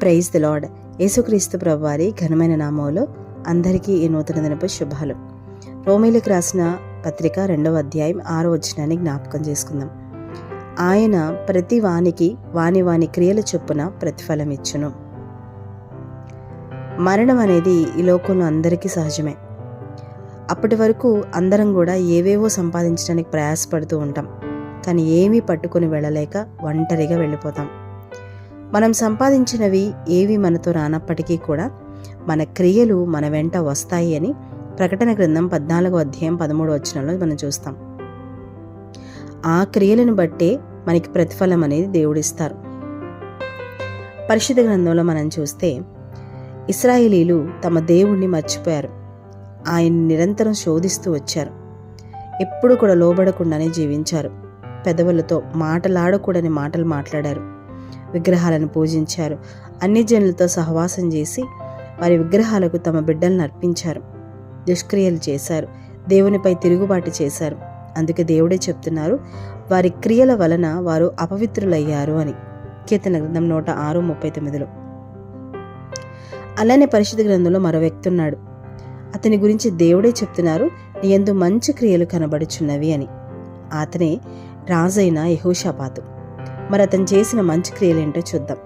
Praise the lord యేసుక్రీస్తు ప్రభువారి ఘనమైన నామంలో అందరికీ ఈ నూతన దినపు శుభాలు. రోమిలకు రాసిన పత్రిక రెండవ అధ్యాయం ఆరో వచనాన్ని జ్ఞాపకం చేసుకుందాం. ఆయన ప్రతి వానికి వాని వాని క్రియల చొప్పున ప్రతిఫలం ఇచ్చును. మరణం అనేది ఈ లోకంలో అందరికీ సహజమే. అప్పటి వరకు అందరం కూడా ఏవేవో సంపాదించడానికి ప్రయాసపడుతూ ఉంటాం. కానీ ఏమీ పట్టుకొని వెళ్ళలేక ఒంటరిగా వెళ్ళిపోతాం. మనం సంపాదించినవి ఏవి మనతో రానప్పటికీ కూడా మన క్రియలు మన వెంట వస్తాయి అని ప్రకటన గ్రంథం పద్నాలుగో అధ్యాయం పదమూడు వచనంలో మనం చూస్తాం. ఆ క్రియలను బట్టే మనకి ప్రతిఫలం అనేది దేవుడిస్తారు. పరిశుద్ధ గ్రంథంలో మనం చూస్తే ఇస్రాయేలీలు తమ దేవుణ్ణి మర్చిపోయారు. ఆయన్ని నిరంతరం శోధిస్తూ వచ్చారు. ఎప్పుడు కూడా లోబడకుండానే జీవించారు. పెదవులతో మాటలాడకూడని మాటలు మాట్లాడారు. విగ్రహాలను పూజించారు. అన్ని జనులతో సహవాసం చేసి వారి విగ్రహాలకు తమ బిడ్డలను అర్పించారు. దుష్క్రియలు చేశారు. దేవునిపై తిరుగుబాటు చేశారు. అందుకే దేవుడే చెప్తున్నారు వారి క్రియల వలన వారు అపవిత్రులయ్యారు అని. కీర్తన గ్రంథం నూట ఆరు ముప్పై తొమ్మిదిలో. అలానే పరిశుద్ధ గ్రంథంలో మరో వ్యక్తి ఉన్నాడు. అతని గురించి దేవుడే చెప్తున్నారు నీ మంచి క్రియలు కనబడుచున్నవి అని. అతనే రాజైన యహోషాపాతు. మరి అతను చేసిన మంచి క్రియలేంటో చూద్దాం.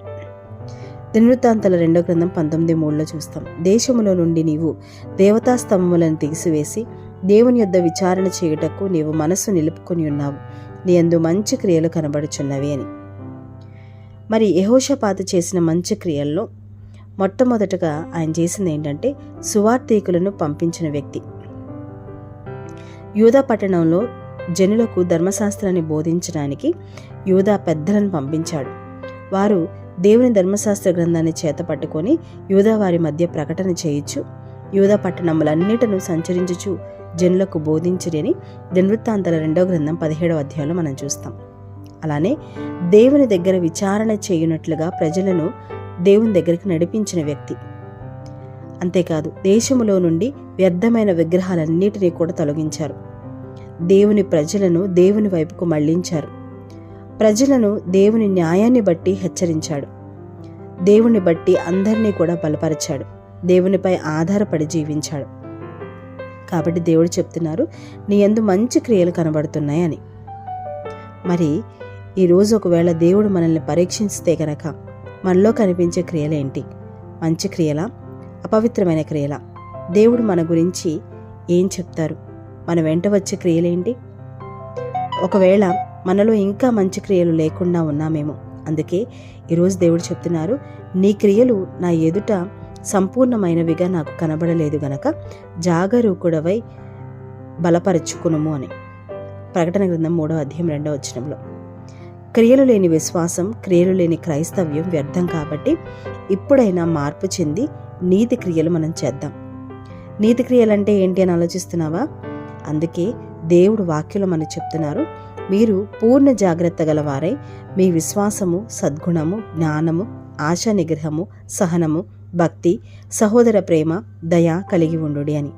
దినవృత్తాంతాల రెండో గ్రంథం పంతొమ్మిది మూడులో చూస్తాం. దేశములో నుండి నీవు దేవతా స్తంభములను తీసివేసి దేవుని యొద్ద విచారణ చేయుటకు నీవు మనస్సు నిలుపుకొని ఉన్నావు. నీ అందు మంచి క్రియలు కనబడుచున్నవి అని. మరి యహోషపాత చేసిన మంచి క్రియల్లో మొట్టమొదటగా ఆయన చేసింది ఏంటంటే సువార్థీకులను పంపించిన వ్యక్తి. యూదా పట్టణంలో జనులకు ధర్మశాస్త్రాన్ని బోధించడానికి యూదా పెద్దలను పంపించాడు. వారు దేవుని ధర్మశాస్త్ర గ్రంథాన్ని చేత పట్టుకొని యూదా వారి మధ్య ప్రకటన చేయొచ్చు యూదా పట్టణములన్నిటను సంచరించుచు జనులకు బోధించడని దినవృత్తాంతాల రెండో గ్రంథం పదిహేడవ అధ్యాయంలో మనం చూస్తాం. అలానే దేవుని దగ్గర విచారణ చేయనట్లుగా ప్రజలను దేవుని దగ్గరికి నడిపించిన వ్యక్తి. అంతేకాదు దేశములో నుండి వ్యర్థమైన విగ్రహాలన్నిటినీ కూడా తొలగించారు. దేవుని ప్రజలను దేవుని వైపుకు మళ్ళించారు. ప్రజలను దేవుని న్యాయాన్ని బట్టి హెచ్చరించాడు. దేవుని బట్టి అందరినీ కూడా బలపరిచాడు. దేవునిపై ఆధారపడి జీవించాడు. కాబట్టి దేవుడు చెప్తున్నారు నీ ఎందు మంచి క్రియలు కనబడుతున్నాయని. మరి ఈరోజు ఒకవేళ దేవుడు మనల్ని పరీక్షిస్తే గనక మనలో కనిపించే క్రియలేంటి? మంచి క్రియలా? అపవిత్రమైన క్రియలా? దేవుడు మన గురించి ఏం చెప్తారు? మన వెంట వచ్చే క్రియలేంటి? ఒకవేళ మనలో ఇంకా మంచి క్రియలు లేకుండా ఉన్నామేమో. అందుకే ఈరోజు దేవుడు చెప్తున్నారు నీ క్రియలు నా ఎదుట సంపూర్ణమైనవిగా నాకు కనబడలేదు గనక జాగరూకుడవై బలపరుచుకునుము అని. ప్రకటన గ్రంథం మూడో అధ్యాయం రెండో వచనంలో. క్రియలు లేని విశ్వాసం క్రియలు లేని క్రైస్తవ్యం వ్యర్థం కాబట్టి ఇప్పుడైనా మార్పు చెంది నీతి క్రియలు మనం చేద్దాం. నీతి క్రియలంటే ఏంటి అని ఆలోచిస్తున్నావా? అందుకే దేవుడు వాక్యులు మనకు చెప్తున్నారు మీరు పూర్ణ జాగ్రత్త గలవారై మీ విశ్వాసము సద్గుణము జ్ఞానము ఆశా నిగ్రహము సహనము భక్తి సహోదర ప్రేమ దయ కలిగి ఉండు అని.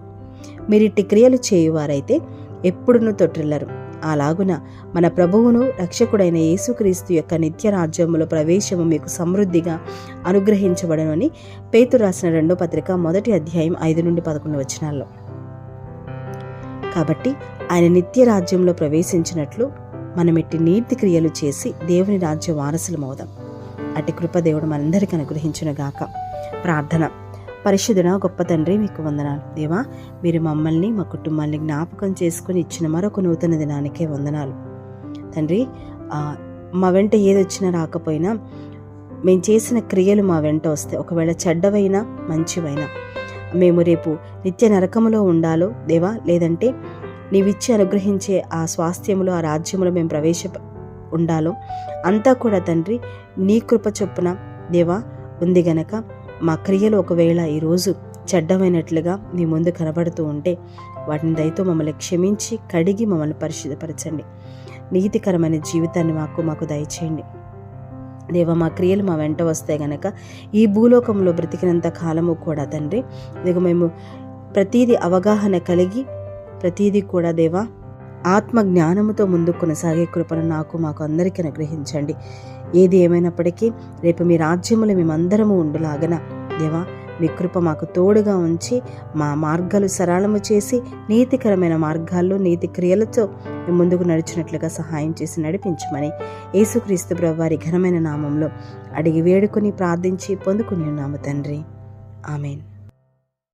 మీరిట్టి క్రియలు చేయువారైతే ఎప్పుడునూ తొట్టిల్లరు. అలాగున మన ప్రభువును రక్షకుడైన యేసుక్రీస్తు యొక్క నిత్య రాజ్యములో ప్రవేశము మీకు సమృద్ధిగా అనుగ్రహించబడనని పేతు రాసిన రెండో పత్రిక మొదటి అధ్యాయం ఐదు నుండి పదకొండు వచనాల్లో. కాబట్టి ఆయన నిత్య రాజ్యంలో ప్రవేశించినట్లు మనం ఇట్టి నీతి క్రియలు చేసి దేవుని రాజ్య వారసులమవుదాం. అటు కృప దేవుడు మనందరికీ అనుగ్రహించిన గాక. ప్రార్థన. పరిశుద్ధున గొప్ప తండ్రి మీకు వందనాలు. దేవా మీరు మమ్మల్ని మా కుటుంబాన్ని జ్ఞాపకం చేసుకుని ఇచ్చిన మరొక నూతన దినానికే వందనాలు. తండ్రి మా వెంట ఏదొచ్చినా రాకపోయినా మేము చేసిన క్రియలు మా వెంట వస్తే ఒకవేళ చెడ్డవైనా మంచివైనా మేము రేపు నిత్య నరకములో ఉండాలో దేవా? లేదంటే నీవిచ్చి అనుగ్రహించే ఆ స్వాస్థ్యములో ఆ రాజ్యములో మేము ప్రవేశ ఉండాలో? అంతా కూడా తండ్రి నీ కృప చొప్పున దేవా ఉంది గనక మా క్రియలు ఒకవేళ ఈరోజు చెడ్డమైనట్లుగా మీ ముందు కనబడుతూ ఉంటే వాటిని దయతో మమ్మల్ని క్షమించి కడిగి మమ్మల్ని పరిశుద్ధపరచండి. నీతికరమైన జీవితాన్ని మాకు మాకు దయచేయండి. దేవ మా క్రియలు మా వెంట వస్తే గనక ఈ భూలోకంలో బ్రతికినంత కాలము కూడా తండ్రి. ఇదిగో మేము ప్రతీది అవగాహన కలిగి ప్రతీది కూడా దేవా ఆత్మ జ్ఞానముతో ముందు కొనసాగే కృపను నాకు మాకు అందరికీ అనుగ్రహించండి. ఏది ఏమైనప్పటికీ రేపు మీ రాజ్యములు మేమందరము ఉండులాగన దేవా నీ కృప మాకు తోడుగా ఉంచి మా మార్గాలు సరళము చేసి నీతికరమైన మార్గాల్లో నీతి క్రియలతో ముందుకు నడిచినట్లుగా సహాయం చేసి నడిపించమని యేసుక్రీస్తు ప్రభు వారి ఘనమైన నామంలో అడిగి వేడుకొని ప్రార్థించి పొందుకుని ఉన్నాము తండ్రి. ఆమెన్.